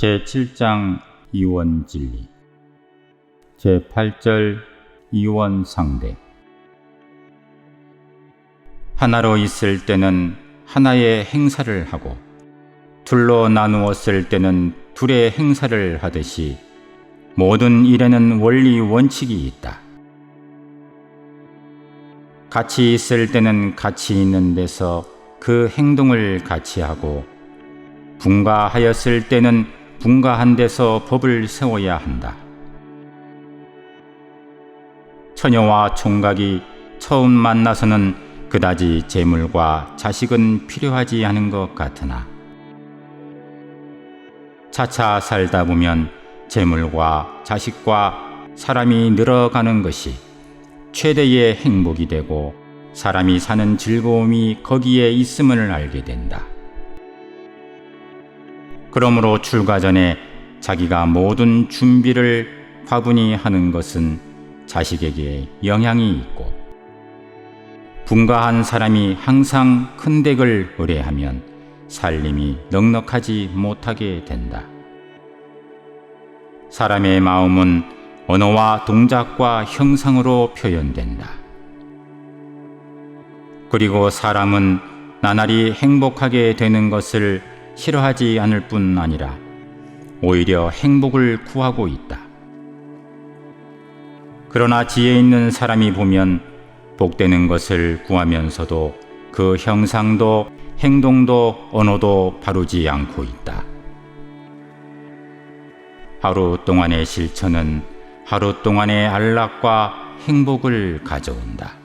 제7장 이원 진리 제8절 이원 상대 하나로 있을 때는 하나의 행사를 하고 둘로 나누었을 때는 둘의 행사를 하듯이 모든 일에는 원리 원칙이 있다. 같이 있을 때는 같이 있는 데서 그 행동을 같이 하고 분가하였을 때는 분가한 데서 법을 세워야 한다. 처녀와 총각이 처음 만나서는 그다지 재물과 자식은 필요하지 않은 것 같으나 차차 살다 보면 재물과 자식과 사람이 늘어가는 것이 최대의 행복이 되고 사람이 사는 즐거움이 거기에 있음을 알게 된다. 그러므로 출가 전에 자기가 모든 준비를 과분히 하는 것은 자식에게 영향이 있고 분가한 사람이 항상 큰 덱을 의뢰하면 살림이 넉넉하지 못하게 된다. 사람의 마음은 언어와 동작과 형상으로 표현된다. 그리고 사람은 나날이 행복하게 되는 것을 싫어하지 않을 뿐 아니라 오히려 행복을 구하고 있다. 그러나 지혜 있는 사람이 보면 복되는 것을 구하면서도 그 형상도 행동도 언어도 바르지 않고 있다. 하루 동안의 실천은 하루 동안의 안락과 행복을 가져온다.